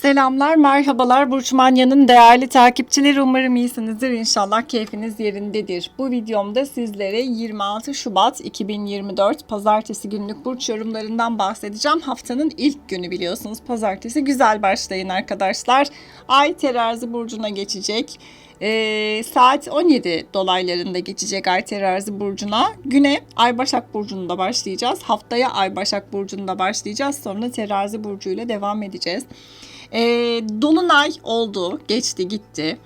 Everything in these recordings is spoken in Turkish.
Selamlar, merhabalar Burç Manya'nın değerli takipçileri. Umarım iyisinizdir. İnşallah keyfiniz yerindedir. Bu videomda sizlere 26 Şubat 2024 Pazartesi günlük burç yorumlarından bahsedeceğim. Haftanın ilk günü biliyorsunuz. Pazartesi güzel başlayın arkadaşlar. Ay terazi burcuna geçecek. Ee, saat 17 dolaylarında geçecek Ay terazi burcuna. Güne Ay Başak burcunda başlayacağız. Haftaya Ay Başak burcunda başlayacağız. Sonra terazi burcuyla devam edeceğiz. E, Dolunay oldu, geçti gitti.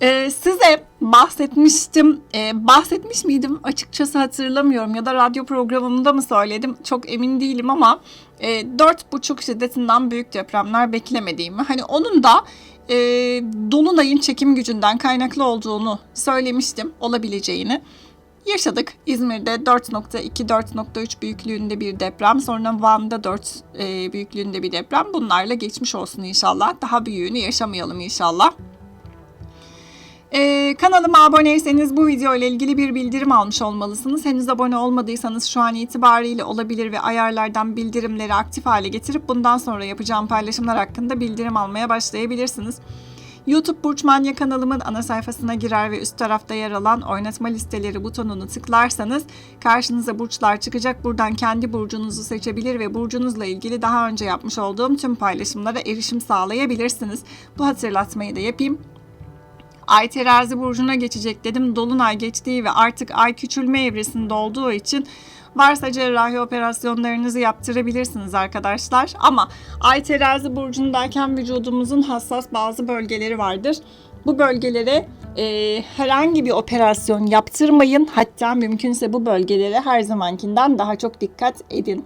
E, size bahsetmiştim, e, bahsetmiş miydim açıkçası hatırlamıyorum ya da radyo programımda mı söyledim çok emin değilim ama e, dört buçuk şiddetinden büyük depremler beklemediğimi hani onun da e, Dolunay'ın çekim gücünden kaynaklı olduğunu söylemiştim olabileceğini. Yaşadık. İzmir'de 4.2-4.3 büyüklüğünde bir deprem. Sonra Van'da 4 e, büyüklüğünde bir deprem. Bunlarla geçmiş olsun inşallah. Daha büyüğünü yaşamayalım inşallah. Ee, kanalıma aboneyseniz bu video ile ilgili bir bildirim almış olmalısınız. Henüz abone olmadıysanız şu an itibariyle olabilir ve ayarlardan bildirimleri aktif hale getirip bundan sonra yapacağım paylaşımlar hakkında bildirim almaya başlayabilirsiniz. YouTube Burç Manya kanalımın ana sayfasına girer ve üst tarafta yer alan oynatma listeleri butonunu tıklarsanız karşınıza burçlar çıkacak. Buradan kendi burcunuzu seçebilir ve burcunuzla ilgili daha önce yapmış olduğum tüm paylaşımlara erişim sağlayabilirsiniz. Bu hatırlatmayı da yapayım. Ay terazi burcuna geçecek dedim. Dolunay geçtiği ve artık ay küçülme evresinde olduğu için varsa cerrahi operasyonlarınızı yaptırabilirsiniz arkadaşlar. Ama ay terazi burcundayken vücudumuzun hassas bazı bölgeleri vardır. Bu bölgelere e, herhangi bir operasyon yaptırmayın. Hatta mümkünse bu bölgelere her zamankinden daha çok dikkat edin.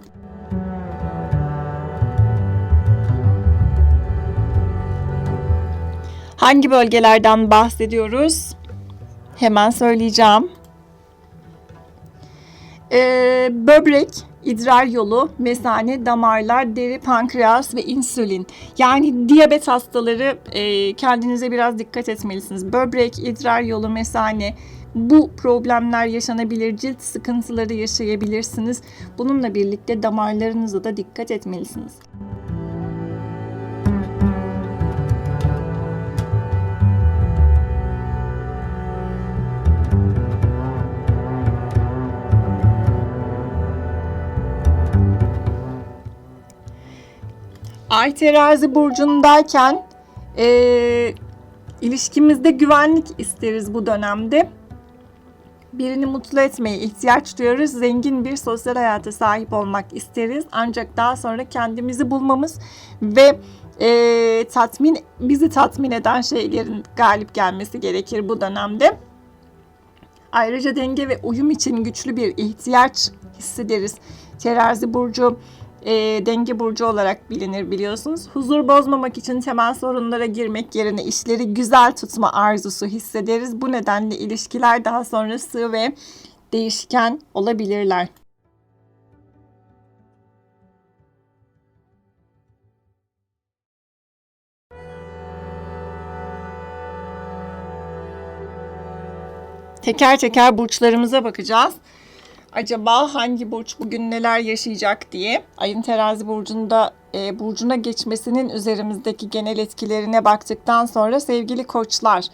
Hangi bölgelerden bahsediyoruz? Hemen söyleyeceğim. Ee, böbrek, idrar yolu, mesane, damarlar, deri, pankreas ve insülin. Yani diyabet hastaları e, kendinize biraz dikkat etmelisiniz. Böbrek, idrar yolu, mesane bu problemler yaşanabilir. Cilt sıkıntıları yaşayabilirsiniz. Bununla birlikte damarlarınıza da dikkat etmelisiniz. Ay terazi burcundayken e, ilişkimizde güvenlik isteriz bu dönemde. Birini mutlu etmeye ihtiyaç duyuyoruz. Zengin bir sosyal hayata sahip olmak isteriz. Ancak daha sonra kendimizi bulmamız ve e, tatmin bizi tatmin eden şeylerin galip gelmesi gerekir bu dönemde. Ayrıca denge ve uyum için güçlü bir ihtiyaç hissederiz. Terazi burcu e, denge burcu olarak bilinir biliyorsunuz. Huzur bozmamak için temel sorunlara girmek yerine işleri güzel tutma arzusu hissederiz. Bu nedenle ilişkiler daha sonra sığ ve değişken olabilirler. Teker teker burçlarımıza bakacağız acaba hangi burç bugün neler yaşayacak diye ayın terazi burcunda e, burcuna geçmesinin üzerimizdeki genel etkilerine baktıktan sonra sevgili koçlar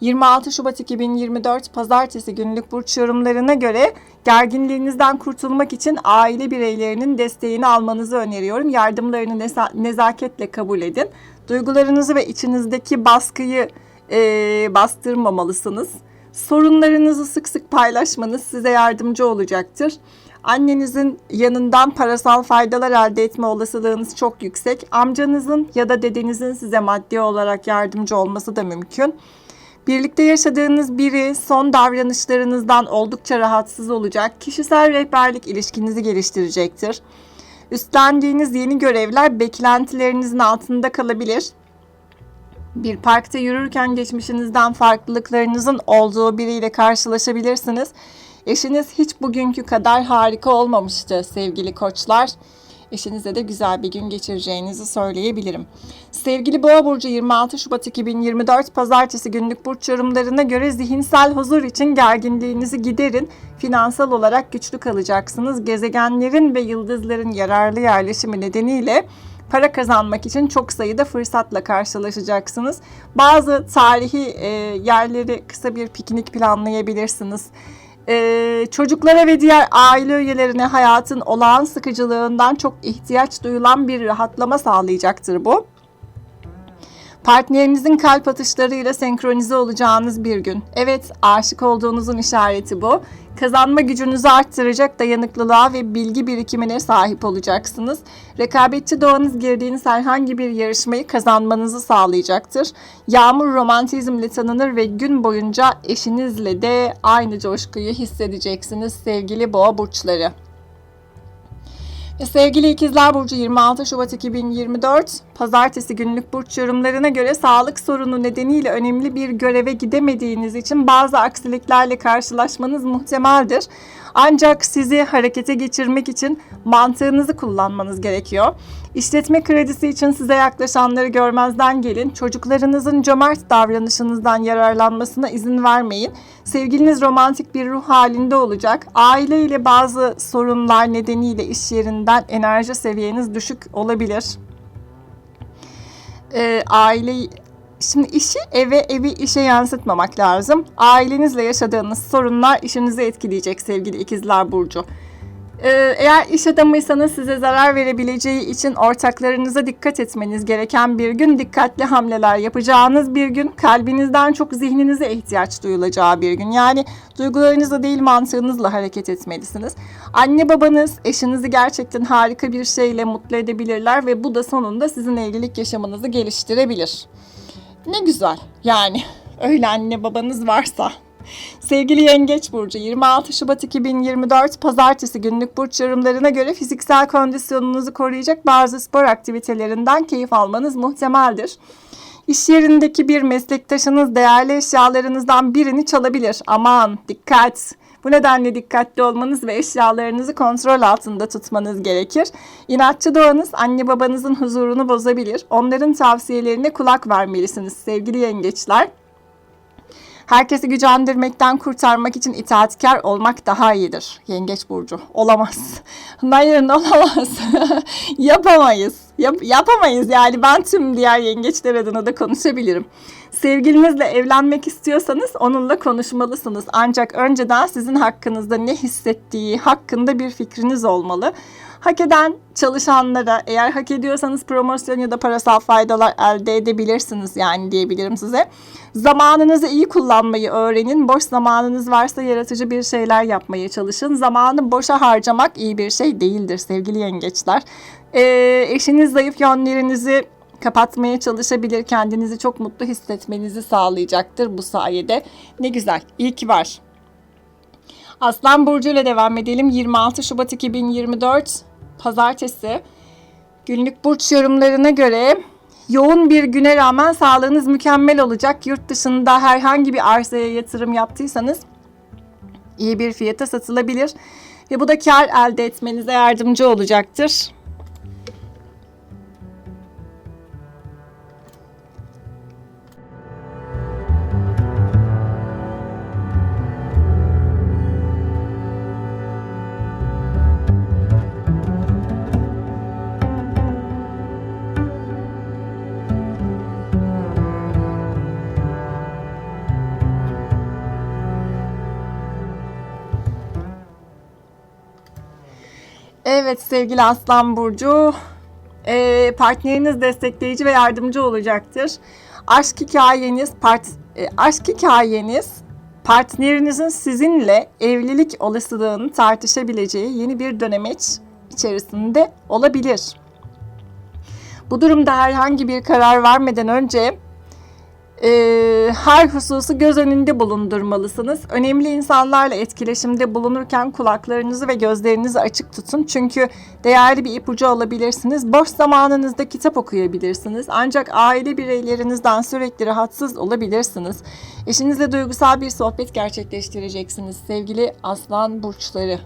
26 Şubat 2024 Pazartesi günlük burç yorumlarına göre gerginliğinizden kurtulmak için aile bireylerinin desteğini almanızı öneriyorum. Yardımlarını neza- nezaketle kabul edin. Duygularınızı ve içinizdeki baskıyı e, bastırmamalısınız. Sorunlarınızı sık sık paylaşmanız size yardımcı olacaktır. Annenizin yanından parasal faydalar elde etme olasılığınız çok yüksek. Amcanızın ya da dedenizin size maddi olarak yardımcı olması da mümkün. Birlikte yaşadığınız biri son davranışlarınızdan oldukça rahatsız olacak. Kişisel rehberlik ilişkinizi geliştirecektir. Üstlendiğiniz yeni görevler beklentilerinizin altında kalabilir bir parkta yürürken geçmişinizden farklılıklarınızın olduğu biriyle karşılaşabilirsiniz. Eşiniz hiç bugünkü kadar harika olmamıştı sevgili koçlar. Eşinizle de güzel bir gün geçireceğinizi söyleyebilirim. Sevgili Boğa Burcu 26 Şubat 2024 Pazartesi günlük burç yorumlarına göre zihinsel huzur için gerginliğinizi giderin. Finansal olarak güçlü kalacaksınız. Gezegenlerin ve yıldızların yararlı yerleşimi nedeniyle para kazanmak için çok sayıda fırsatla karşılaşacaksınız. Bazı tarihi e, yerleri kısa bir piknik planlayabilirsiniz. E, çocuklara ve diğer aile üyelerine hayatın olağan sıkıcılığından çok ihtiyaç duyulan bir rahatlama sağlayacaktır bu. Partnerinizin kalp atışlarıyla senkronize olacağınız bir gün. Evet, aşık olduğunuzun işareti bu. Kazanma gücünüzü arttıracak dayanıklılığa ve bilgi birikimine sahip olacaksınız. Rekabetçi doğanız girdiğiniz herhangi bir yarışmayı kazanmanızı sağlayacaktır. Yağmur romantizmle tanınır ve gün boyunca eşinizle de aynı coşkuyu hissedeceksiniz sevgili boğa burçları. Sevgili ikizler Burcu 26 Şubat 2024 Pazartesi günlük burç yorumlarına göre sağlık sorunu nedeniyle önemli bir göreve gidemediğiniz için bazı aksiliklerle karşılaşmanız muhtemeldir. Ancak sizi harekete geçirmek için mantığınızı kullanmanız gerekiyor. İşletme kredisi için size yaklaşanları görmezden gelin. Çocuklarınızın cömert davranışınızdan yararlanmasına izin vermeyin. Sevgiliniz romantik bir ruh halinde olacak. Aile ile bazı sorunlar nedeniyle iş yerinden enerji seviyeniz düşük olabilir. Ee, aile Şimdi işi eve, evi işe yansıtmamak lazım. Ailenizle yaşadığınız sorunlar işinizi etkileyecek sevgili ikizler burcu. Ee, eğer iş adamıysanız size zarar verebileceği için ortaklarınıza dikkat etmeniz gereken bir gün, dikkatli hamleler yapacağınız bir gün, kalbinizden çok zihninize ihtiyaç duyulacağı bir gün. Yani duygularınızla değil mantığınızla hareket etmelisiniz. Anne babanız eşinizi gerçekten harika bir şeyle mutlu edebilirler ve bu da sonunda sizin evlilik yaşamınızı geliştirebilir. Ne güzel yani öyle anne babanız varsa. Sevgili Yengeç Burcu 26 Şubat 2024 Pazartesi günlük burç yorumlarına göre fiziksel kondisyonunuzu koruyacak bazı spor aktivitelerinden keyif almanız muhtemeldir. İş yerindeki bir meslektaşınız değerli eşyalarınızdan birini çalabilir. Aman dikkat! Bu nedenle dikkatli olmanız ve eşyalarınızı kontrol altında tutmanız gerekir. İnatçı doğanız anne babanızın huzurunu bozabilir. Onların tavsiyelerine kulak vermelisiniz sevgili yengeçler. Herkesi gücendirmekten kurtarmak için itaatkar olmak daha iyidir. Yengeç burcu. Olamaz. Hayır olamaz. Yapamayız. Yap, yapamayız yani ben tüm diğer yengeçler adına da konuşabilirim. Sevgilinizle evlenmek istiyorsanız onunla konuşmalısınız. Ancak önceden sizin hakkınızda ne hissettiği hakkında bir fikriniz olmalı. Hak eden çalışanlara eğer hak ediyorsanız promosyon ya da parasal faydalar elde edebilirsiniz yani diyebilirim size. Zamanınızı iyi kullanmayı öğrenin. Boş zamanınız varsa yaratıcı bir şeyler yapmaya çalışın. Zamanı boşa harcamak iyi bir şey değildir sevgili yengeçler. Ee, eşiniz zayıf yönlerinizi kapatmaya çalışabilir. Kendinizi çok mutlu hissetmenizi sağlayacaktır bu sayede. Ne güzel. İyi ki var. Aslan Burcu ile devam edelim. 26 Şubat 2024 Pazartesi. Günlük burç yorumlarına göre yoğun bir güne rağmen sağlığınız mükemmel olacak. Yurt dışında herhangi bir arsaya yatırım yaptıysanız iyi bir fiyata satılabilir ve bu da kar elde etmenize yardımcı olacaktır. Evet sevgili Aslan Burcu, e, partneriniz destekleyici ve yardımcı olacaktır. Aşk hikayeniz, part, e, aşk hikayeniz partnerinizin sizinle evlilik olasılığını tartışabileceği yeni bir dönemeç içerisinde olabilir. Bu durumda herhangi bir karar vermeden önce e, her hususu göz önünde bulundurmalısınız. Önemli insanlarla etkileşimde bulunurken kulaklarınızı ve gözlerinizi açık tutun. Çünkü değerli bir ipucu alabilirsiniz. Boş zamanınızda kitap okuyabilirsiniz. Ancak aile bireylerinizden sürekli rahatsız olabilirsiniz. Eşinizle duygusal bir sohbet gerçekleştireceksiniz sevgili aslan burçları.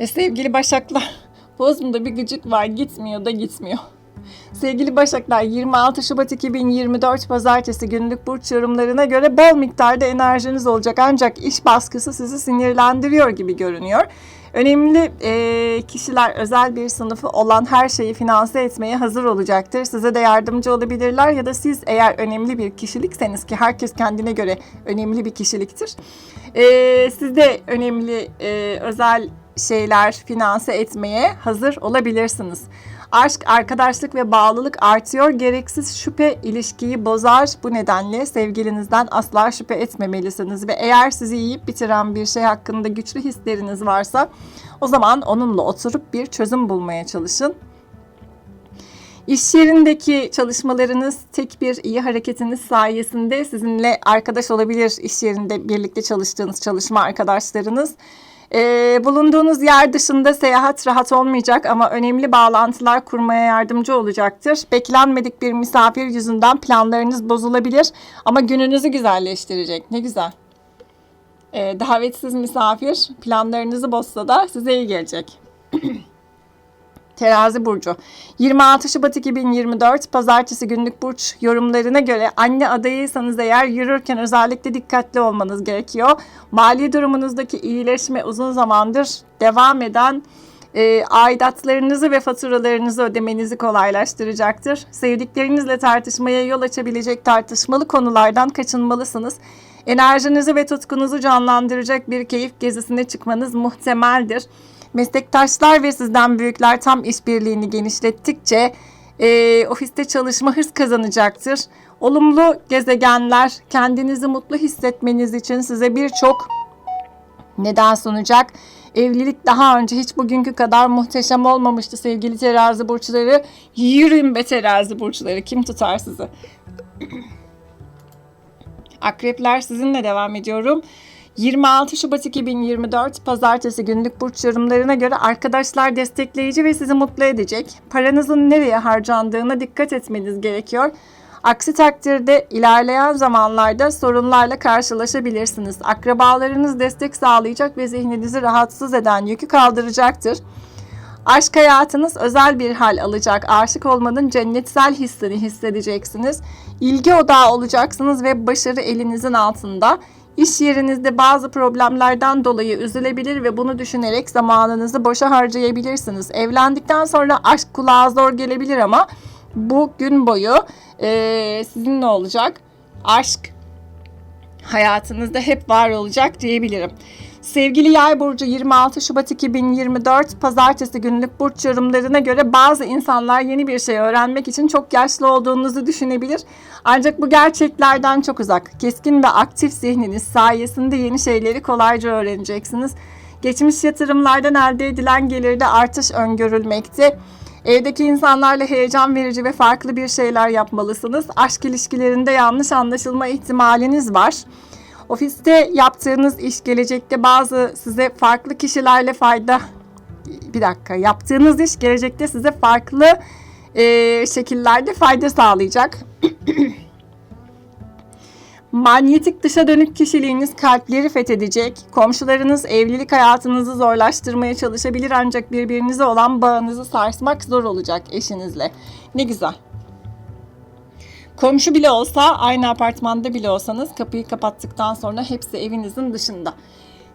Ve sevgili başaklar. Boğazımda bir gıcık var gitmiyor da gitmiyor. Sevgili Başaklar 26 Şubat 2024 Pazartesi günlük burç yorumlarına göre bol miktarda enerjiniz olacak ancak iş baskısı sizi sinirlendiriyor gibi görünüyor. Önemli e, kişiler özel bir sınıfı olan her şeyi finanse etmeye hazır olacaktır. Size de yardımcı olabilirler ya da siz eğer önemli bir kişilikseniz ki herkes kendine göre önemli bir kişiliktir. E, siz de önemli e, özel şeyler finanse etmeye hazır olabilirsiniz. Aşk, arkadaşlık ve bağlılık artıyor. Gereksiz şüphe ilişkiyi bozar. Bu nedenle sevgilinizden asla şüphe etmemelisiniz. Ve eğer sizi yiyip bitiren bir şey hakkında güçlü hisleriniz varsa o zaman onunla oturup bir çözüm bulmaya çalışın. İş yerindeki çalışmalarınız tek bir iyi hareketiniz sayesinde sizinle arkadaş olabilir. İş yerinde birlikte çalıştığınız çalışma arkadaşlarınız. Ee, bulunduğunuz yer dışında seyahat rahat olmayacak ama önemli bağlantılar kurmaya yardımcı olacaktır. Beklenmedik bir misafir yüzünden planlarınız bozulabilir ama gününüzü güzelleştirecek. Ne güzel. Ee, davetsiz misafir planlarınızı bozsa da size iyi gelecek. Terazi burcu. 26 Şubat 2024 Pazartesi günlük burç yorumlarına göre anne adayıysanız eğer yürürken özellikle dikkatli olmanız gerekiyor. Mali durumunuzdaki iyileşme uzun zamandır devam eden e, aidatlarınızı ve faturalarınızı ödemenizi kolaylaştıracaktır. Sevdiklerinizle tartışmaya yol açabilecek tartışmalı konulardan kaçınmalısınız. Enerjinizi ve tutkunuzu canlandıracak bir keyif gezisine çıkmanız muhtemeldir. Meslektaşlar ve sizden büyükler tam işbirliğini genişlettikçe e, ofiste çalışma hız kazanacaktır. Olumlu gezegenler kendinizi mutlu hissetmeniz için size birçok neden sunacak. Evlilik daha önce hiç bugünkü kadar muhteşem olmamıştı sevgili terazi burçları. Yürüyün be terazi burçları kim tutar sizi? Akrepler sizinle devam ediyorum. 26 Şubat 2024 Pazartesi günlük burç yorumlarına göre arkadaşlar destekleyici ve sizi mutlu edecek. Paranızın nereye harcandığına dikkat etmeniz gerekiyor. Aksi takdirde ilerleyen zamanlarda sorunlarla karşılaşabilirsiniz. Akrabalarınız destek sağlayacak ve zihninizi rahatsız eden yükü kaldıracaktır. Aşk hayatınız özel bir hal alacak. Aşık olmanın cennetsel hissini hissedeceksiniz. İlgi odağı olacaksınız ve başarı elinizin altında. İş yerinizde bazı problemlerden dolayı üzülebilir ve bunu düşünerek zamanınızı boşa harcayabilirsiniz. Evlendikten sonra aşk kulağa zor gelebilir ama bu gün boyu e, sizin ne olacak? Aşk hayatınızda hep var olacak diyebilirim. Sevgili Yay burcu 26 Şubat 2024 Pazartesi günlük burç yorumlarına göre bazı insanlar yeni bir şey öğrenmek için çok yaşlı olduğunuzu düşünebilir. Ancak bu gerçeklerden çok uzak. Keskin ve aktif zihniniz sayesinde yeni şeyleri kolayca öğreneceksiniz. Geçmiş yatırımlardan elde edilen gelirde artış öngörülmekte. Evdeki insanlarla heyecan verici ve farklı bir şeyler yapmalısınız. Aşk ilişkilerinde yanlış anlaşılma ihtimaliniz var. Ofiste yaptığınız iş gelecekte bazı size farklı kişilerle fayda bir dakika yaptığınız iş gelecekte size farklı e, şekillerde fayda sağlayacak. Manyetik dışa dönük kişiliğiniz kalpleri fethedecek. Komşularınız evlilik hayatınızı zorlaştırmaya çalışabilir ancak birbirinize olan bağınızı sarsmak zor olacak eşinizle. Ne güzel. Komşu bile olsa, aynı apartmanda bile olsanız kapıyı kapattıktan sonra hepsi evinizin dışında.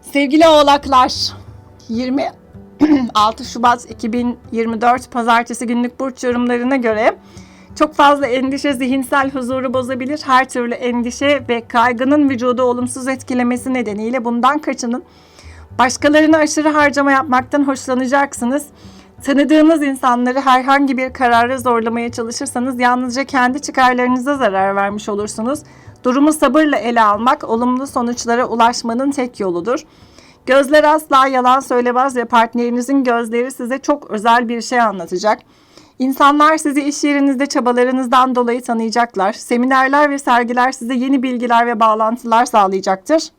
Sevgili oğlaklar, 26 Şubat 2024 Pazartesi günlük burç yorumlarına göre çok fazla endişe zihinsel huzuru bozabilir. Her türlü endişe ve kaygının vücudu olumsuz etkilemesi nedeniyle bundan kaçının. Başkalarına aşırı harcama yapmaktan hoşlanacaksınız. Tanıdığınız insanları herhangi bir kararı zorlamaya çalışırsanız yalnızca kendi çıkarlarınıza zarar vermiş olursunuz. Durumu sabırla ele almak olumlu sonuçlara ulaşmanın tek yoludur. Gözler asla yalan söylemez ve partnerinizin gözleri size çok özel bir şey anlatacak. İnsanlar sizi iş yerinizde çabalarınızdan dolayı tanıyacaklar. Seminerler ve sergiler size yeni bilgiler ve bağlantılar sağlayacaktır.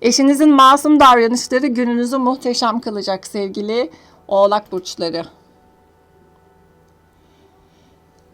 Eşinizin masum davranışları gününüzü muhteşem kılacak sevgili Oğlak burçları.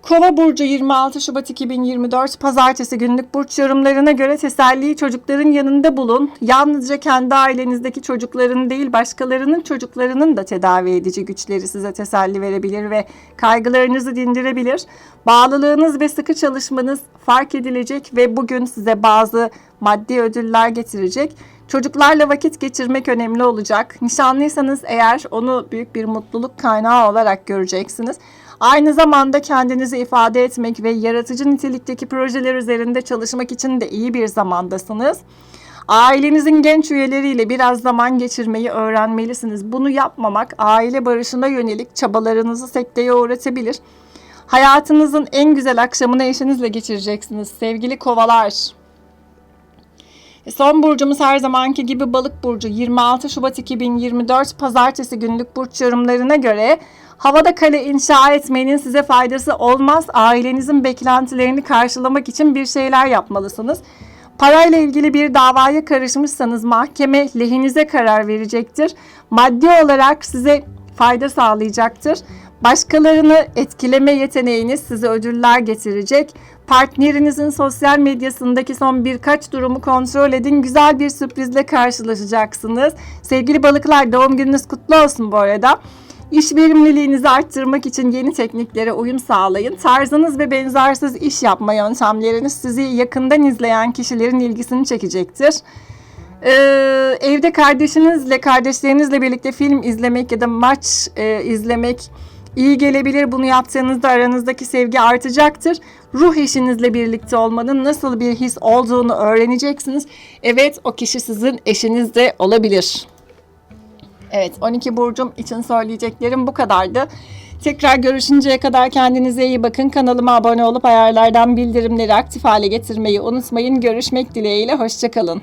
Kova burcu 26 Şubat 2024 Pazartesi günlük burç yorumlarına göre teselliyi çocukların yanında bulun. Yalnızca kendi ailenizdeki çocukların değil başkalarının çocuklarının da tedavi edici güçleri size teselli verebilir ve kaygılarınızı dindirebilir. Bağlılığınız ve sıkı çalışmanız fark edilecek ve bugün size bazı maddi ödüller getirecek. Çocuklarla vakit geçirmek önemli olacak. Nişanlıysanız eğer onu büyük bir mutluluk kaynağı olarak göreceksiniz. Aynı zamanda kendinizi ifade etmek ve yaratıcı nitelikteki projeler üzerinde çalışmak için de iyi bir zamandasınız. Ailenizin genç üyeleriyle biraz zaman geçirmeyi öğrenmelisiniz. Bunu yapmamak aile barışına yönelik çabalarınızı sekteye uğratabilir. Hayatınızın en güzel akşamını eşinizle geçireceksiniz sevgili kovalar. E, Son burcumuz her zamanki gibi balık burcu 26 Şubat 2024 pazartesi günlük burç yorumlarına göre havada kale inşa etmenin size faydası olmaz. Ailenizin beklentilerini karşılamak için bir şeyler yapmalısınız. Parayla ilgili bir davaya karışmışsanız mahkeme lehinize karar verecektir. Maddi olarak size fayda sağlayacaktır. Başkalarını etkileme yeteneğiniz size ödüller getirecek. Partnerinizin sosyal medyasındaki son birkaç durumu kontrol edin. Güzel bir sürprizle karşılaşacaksınız. Sevgili balıklar doğum gününüz kutlu olsun bu arada. İş verimliliğinizi arttırmak için yeni tekniklere uyum sağlayın. Tarzınız ve benzersiz iş yapma yöntemleriniz sizi yakından izleyen kişilerin ilgisini çekecektir. Ee, evde kardeşinizle, kardeşlerinizle birlikte film izlemek ya da maç e, izlemek iyi gelebilir. Bunu yaptığınızda aranızdaki sevgi artacaktır. Ruh eşinizle birlikte olmanın nasıl bir his olduğunu öğreneceksiniz. Evet, o kişi sizin eşiniz de olabilir. Evet, 12 burcum için söyleyeceklerim bu kadardı. Tekrar görüşünceye kadar kendinize iyi bakın. Kanalıma abone olup ayarlardan bildirimleri aktif hale getirmeyi unutmayın. Görüşmek dileğiyle, hoşçakalın.